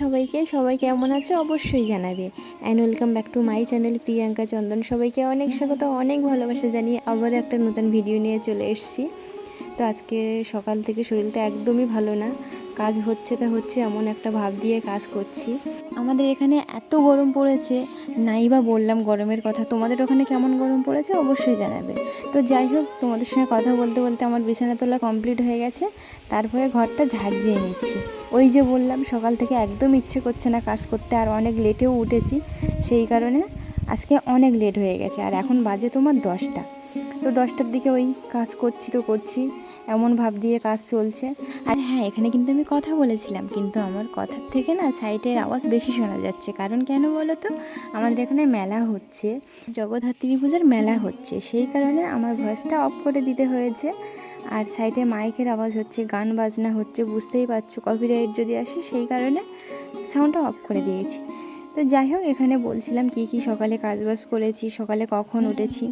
সবাইকে। সবাই কেমন আছো? অবশ্যই জানাবে। And welcome back to my channel Priyanka Chandan সবাইকে অনেক স্বাগত, অনেক ভালোবাসা জানিয়ে আবারও একটা নতুন ভিডিও নিয়ে চলে এসেছি। তো আজকে সকাল থেকে শরীরটা একদমই ভালো না। কাজ হচ্ছে তা হচ্ছে এমন একটা ভাব দিয়ে কাজ করছি। আমাদের এখানে এত গরম পড়েছে, নাই বা বললাম গরমের কথা, তোমাদের ওখানে কেমন গরম পড়েছে অবশ্যই জানাবে। তো যাই হোক, তোমাদের সঙ্গে কথা বলতে বলতে আমার বিছানা তোলা কমপ্লিট হয়ে গেছে, তারপরে ঘরটা ঝাড় দিয়ে নিচ্ছি। ওই যে বললাম, সকাল থেকে একদম ইচ্ছে করছে না কাজ করতে, আর অনেক লেটেও উঠেছি, সেই কারণে আজকে অনেক লেট হয়ে গেছে, আর এখন বাজে তোমার দশটা। তো দশটার দিকে ওই কাজ করছি তো করছি, এমন ভাব দিয়ে কাজ চলছে। আর হ্যাঁ এখানে কিন্তু আমি কথা বলেছিলাম, কিন্তু আমার কথার থেকে না সাইডের আওয়াজ বেশি শোনা যাচ্ছে। কারণ কেন বলো তো আমাদের এখানে মেলা হচ্ছে, জগদ্ধাত্রী পূজার মেলা হচ্ছে। সেই কারণে আমার ভয়েসটা অফ করে দিতে হয়েছে। আর সাইডে মাইকের আওয়াজ হচ্ছে, গান বাজনা হচ্ছে, বুঝতেই পারছ কপিরাইট যদি আসে, সেই কারণে সাউন্ডটা অফ করে দিয়েছি। তো যাই হোক, এখানে বলছিলাম কি কি সকালে কাজবাজ করেছি, সকালে কখন উঠেছি।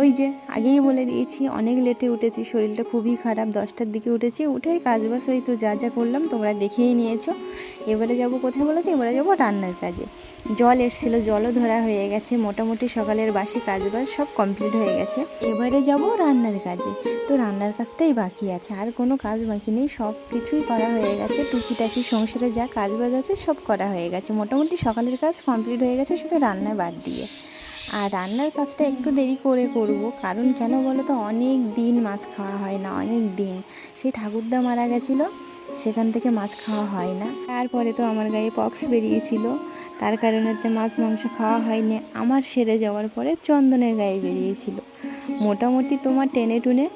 ওই যে আগেই বলে দিয়েছি, অনেক লেটে উঠেছি, শরীরটা খুবই খারাপ, দশটার দিকে উঠেছি, উঠে কাজবাজ ওই তো যা যা করলাম, তোমরা দেখেই নিয়েছো। এবারে যাব কোথায় বলো তো? এবারে যাব রান্নার কাজে। জল এসেছিল, জলও ধরা হয়ে গেছে, মোটামুটি সকালের বাসি কাজবাজ সব কমপ্লিট হয়ে গেছে। এবারে যাব রান্নার কাজে। তো রান্নার কাজটাই বাকি আছে, আর কোনো কাজ বাকি নেই, সব কিছুই করা হয়ে গেছে, টুকিটাকি সংসারে যা কাজ বাজ আছে সব করা হয়ে গেছে। মোটামুটি সকালের কাজ কমপ্লিট হয়ে গেছে শুধু রান্না বাদ দিয়ে। আর রান্নার কাজটা একটু দেরি করে করব, কারণ কেন বলো তো অনেক দিন মাছ খাওয়া হয় না, অনেক দিন। সেই ঠাকুরদা মারা গেছিল, সেখান থেকে মাছ খাওয়া হয় না। তারপরে তো আমার গায়ে পক্স বেরিয়েছিল। তার কারণে তো মাছ মাংস খাওয়া হয়নি। আমার সেরে যাওয়ার পরে চন্দনের গায়ে বেরিয়েছিল। মোটামুটি তোমার টেনে টুনে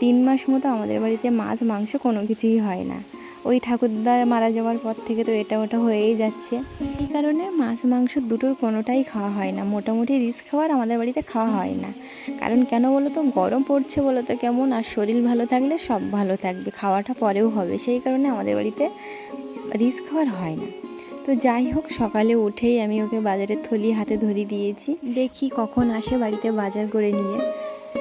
তিন মাস মতো আমাদের বাড়িতে মাছ মাংস কোনো কিছুই হয় না। ওই ঠাকুরদা মারা যাওয়ার পর থেকে তো এটা ওটা হয়েই যাচ্ছে। এই কারণে মাছ মাংস দুটোর কোনোটাই খাওয়া হয় না। মোটামুটি রিস্ক খাবার আমাদের বাড়িতে খাওয়া হয় না। কারণ কেন বলো তো? গরম পড়ছে বলো তো কেমন? আর শরীর ভালো থাকলে সব ভালো থাকবে। খাওয়াটা পরেও হবে। সেই কারণে আমাদের বাড়িতে রিস্ক খাবার হয় না। তো যাই হোক, সকালে উঠেই আমি ওকে বাজারের থলি হাতে ধরিয়ে দিয়েছি। দেখি কখন আসে বাড়িতে বাজার করে নিয়ে।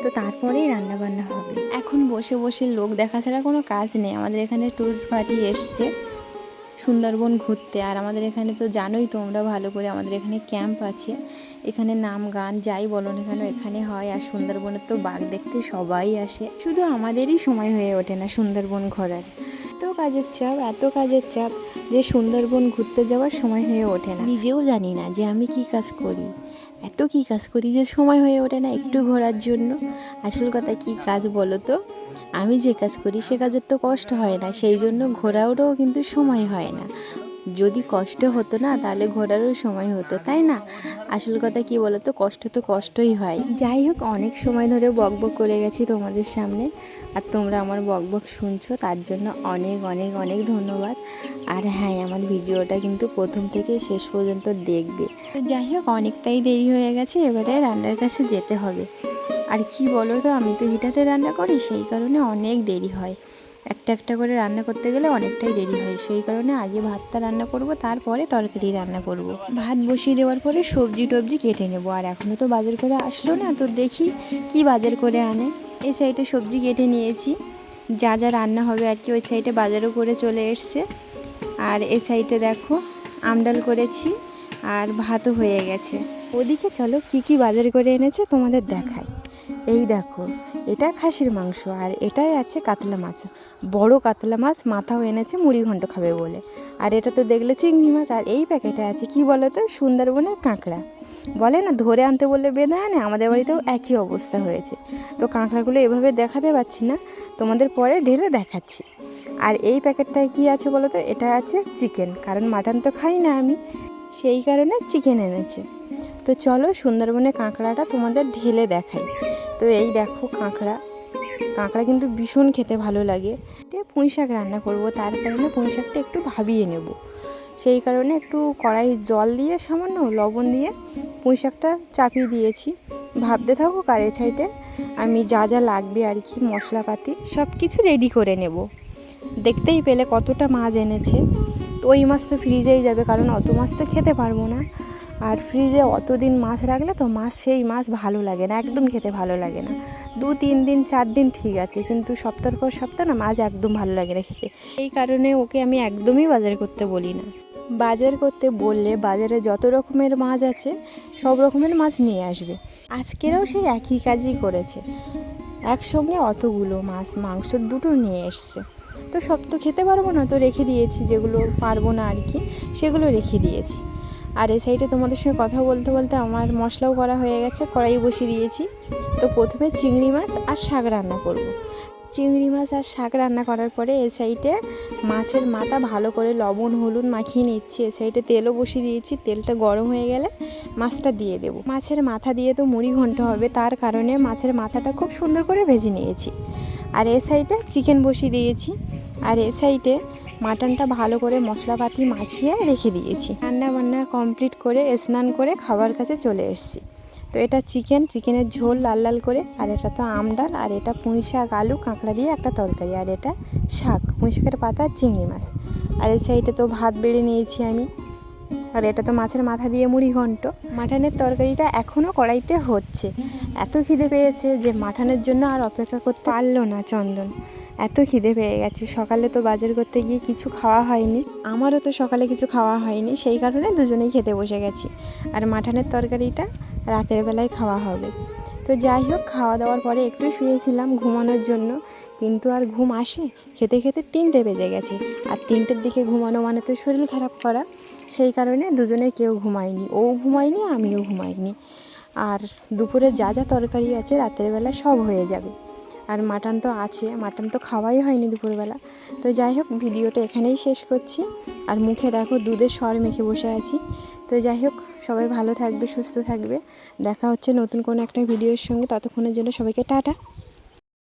তো তারপরেই রান্না বান্না হবে। এখন বসে বসে লোক দেখা ছাড়া কোনো কাজ নেই। আমাদের এখানে ট্যুর পার্টি এসছে সুন্দরবন ঘুরতে। আর আমাদের এখানে তো জানোই তোমরা ভালো করে, আমাদের এখানে ক্যাম্প আছে। এখানে নাম গান যাই বলো না কেন এখানে হয়। আর সুন্দরবনের তো বাঘ দেখতে সবাই আসে। শুধু আমাদেরই সময় হয়ে ওঠে না সুন্দরবন ঘোরার। এত কাজের চাপ, এত কাজের চাপ যে সুন্দরবন ঘুরতে যাওয়ার সময় হয়ে ওঠে না। নিজেও জানি না যে আমি কি কাজ করি। এত কি কাজ করি যে সময় হয়ে ওঠে না একটু ঘোরার জন্য। আসল কথা কি কাজ বলো তো? আমি যে কাজ করি সে কাজের তো কষ্ট হয় না, সেই জন্য ঘোরারও কিন্তু সময় হয় না। যদি কষ্ট হতো না, তাহলে ঘোরারও সময় হতো, তাই না? আসল কথা কি বলো তো কষ্ট তো কষ্টই হয়। যাই হোক, অনেক সময় ধরে বক বক করে গেছি তোমাদের সামনে। আর তোমরা আমার বক বক শুনছো, তার জন্য অনেক অনেক অনেক ধন্যবাদ। আর হ্যাঁ আমার ভিডিওটা কিন্তু প্রথম থেকে শেষ পর্যন্ত দেখবে। যাই হোক, অনেকটাই দেরি হয়ে গেছে, এবারে রান্নার কাছে যেতে হবে। আর কি বলো তো আমি তো হিটারে রান্না করি, সেই কারণে অনেক দেরি হয়। একটা একটা করে রান্না করতে গেলে অনেকটাই দেরি হয়। সেই কারণে আগে ভাতটা রান্না করব, তারপরে তরকারি রান্না করব। ভাত বসিয়ে দেওয়ার পরে সবজি টবজি কেটে নেব। আর এখনও তো বাজার করে আসলো না, তো দেখি কি বাজার করে আনে। এই সাইডে সবজি কেটে নিয়েছি। যা যা রান্না হবে আর কি, ওই সাইডে বাজারও করে চলে এসছে। আর এই সাইডে দেখো আমডাল করেছি আর ভাতও হয়ে গেছে। ওদিকে চলো কি কি বাজার করে এনেছে তোমাদের দেখাই। এই দেখো, এটা খাসির মাংস আর এটাই আছে কাতলা মাছ। বড় কাতলা মাছ মাথাও এনেছে, মুড়ি ঘন্ট খাবে বলে। আর এটা তো দেখলে চিংড়ি মাছ, আর এই প্যাকেটে আছে কি বলো তো সুন্দরবনের কাঁকড়া। বলে না, ধরে আনতে বললে বেঁধে আনে, আমাদের বাড়িতেও একই অবস্থা হয়েছে। তো কাঁকড়াগুলো এভাবে দেখাতে পারছি না, তোমাদের পরে ঢেলে দেখাচ্ছি। আর এই প্যাকেটটায় কি আছে বলো তো এটা আছে চিকেন, কারণ মাটন তো খাই না আমি। সেই কারণে চিকেন এনেছে। তো চলো সুন্দরবনে কাঁকড়াটা তোমাদের ঢেলে দেখাই। তো এই দেখো কাঁকড়া। কাঁকড়া কিন্তু ভীষণ খেতে ভালো লাগে। পুঁই শাক রান্না করব, তার কারণে পুঁই শাকটা একটু ভাবিয়ে নেব। সেই কারণে একটু কড়াই জল দিয়ে, সামান্য লবণ দিয়ে পুঁই শাকটা চাপিয়ে দিয়েছি। ভাবতে থাকুক আর এ আমি যা যা লাগবে আর কি, মশলাপাতি সব কিছু রেডি করে নেব। দেখতেই পেলে কতটা মাছ এনেছে। তো ওই মাছ তো ফ্রিজেই যাবে, কারণ অত মাছ তো খেতে পারব না। আর ফ্রিজে অতদিন মাছ রাখলে তো মাছ, সেই মাছ ভালো লাগে না, একদম খেতে ভালো লাগে না। দু, তিন দিন, চার দিন ঠিক আছে, কিন্তু সপ্তাহের পর সপ্তাহ না, মাছ একদম ভালো লাগে না খেতে। এই কারণে ওকে আমি একদমই বাজার করতে বলি না। বাজার করতে বললে বাজারে যত রকমের মাছ আছে, সব রকমের মাছ নিয়ে আসবে। আজকেরও সেই একই কাজই করেছে। একসঙ্গে অতগুলো মাছ, মাংস দুটো নিয়ে এসছে। তো সব তো খেতে পারব না, তো রেখে দিয়েছি যেগুলো পারব না আর কি, সেগুলো রেখে দিয়েছি। আর এই সাইডে তোমাদের সঙ্গে কথা বলতে বলতে আমার মশলাও করা হয়ে গেছে কড়াই বসিয়ে দিয়েছি। তো প্রথমে চিংড়ি মাছ আর শাক রান্না করব। চিংড়ি মাছ আর শাক রান্না করার পরে এ সাইডে মাছের মাথা ভালো করে লবণ, হলুদ মাখিয়ে নিচ্ছি। এ সাইডে তেলও বসিয়ে দিয়েছি, তেলটা গরম হয়ে গেলে মাছটা দিয়ে দেব। মাছের মাথা দিয়ে তো মুড়ি ঘন্ট হবে, তার কারণে মাছের মাথাটা খুব সুন্দর করে ভেজে নিয়েছি। আর এ সাইডে চিকেন বসিয়ে দিয়েছি। আর এ সাইডে মাটনটা ভালো করে মশলাপাতি মাখিয়ে রেখে দিয়েছি। রান্না বান্না কমপ্লিট করে, স্নান করে খাবার কাছে চলে এসেছি। তো এটা চিকেন, চিকেনের ঝোল লাল লাল করে, আর এটা তো আমডাল আর এটা পুঁই শাক, আলু, কাঁকড়া দিয়ে একটা তরকারি, আর এটা শাক, পুঁই শাকের পাতা, চিংড়ি মাছ। আর এই সাইডে তো ভাত বেড়ে নিয়েছি আমি। আর এটা তো মাছের মাথা দিয়ে মুড়ি ঘন্ট। মাটনের তরকারিটা এখনও কড়াইতে হচ্ছে। এত খিদে পেয়েছে যে মাটনের জন্য আর অপেক্ষা করতে পারল না চন্দন। এত খিদে পেয়ে গেছে। সকালে তো বাজার করতে গিয়ে কিছু খাওয়া হয়নি। আমারও তো সকালে কিছু খাওয়া হয়নি, সেই কারণে দুজনেই খেতে বসে গেছি। আর মাঠানের তরকারিটা রাতের বেলায় খাওয়া হবে। তো যাই হোক, খাওয়া দাওয়ার পরে একটু শুয়েছিলাম ঘুমানোর জন্য। কিন্তু আর ঘুম আসে, খেতে খেতে তিনটে বেজে গেছে। আর তিনটের দিকে ঘুমানো মানে তো শরীর খারাপ করা। সেই কারণে দুজনে কেউ ঘুমায়নি। ও ঘুমায়নি, আমিও ঘুমাইনি। আর দুপুরে যা যা তরকারি আছে, রাতের বেলা সব হয়ে যাবে। আর মাটন তো আছে, মাটন তো খাওয়াই হয়নি দুপুরবেলা। তো যাই হোক, ভিডিওটা এখানেই শেষ করছি। আর মুখে দেখো দুধের স্বর মেখে বসে আছি। তো যাই হোক, সবাই ভালো থাকবে, সুস্থ থাকবে। দেখা হচ্ছে নতুন কোনো একটা ভিডিওর সঙ্গে। ততক্ষণের জন্য সবাইকে টাটা।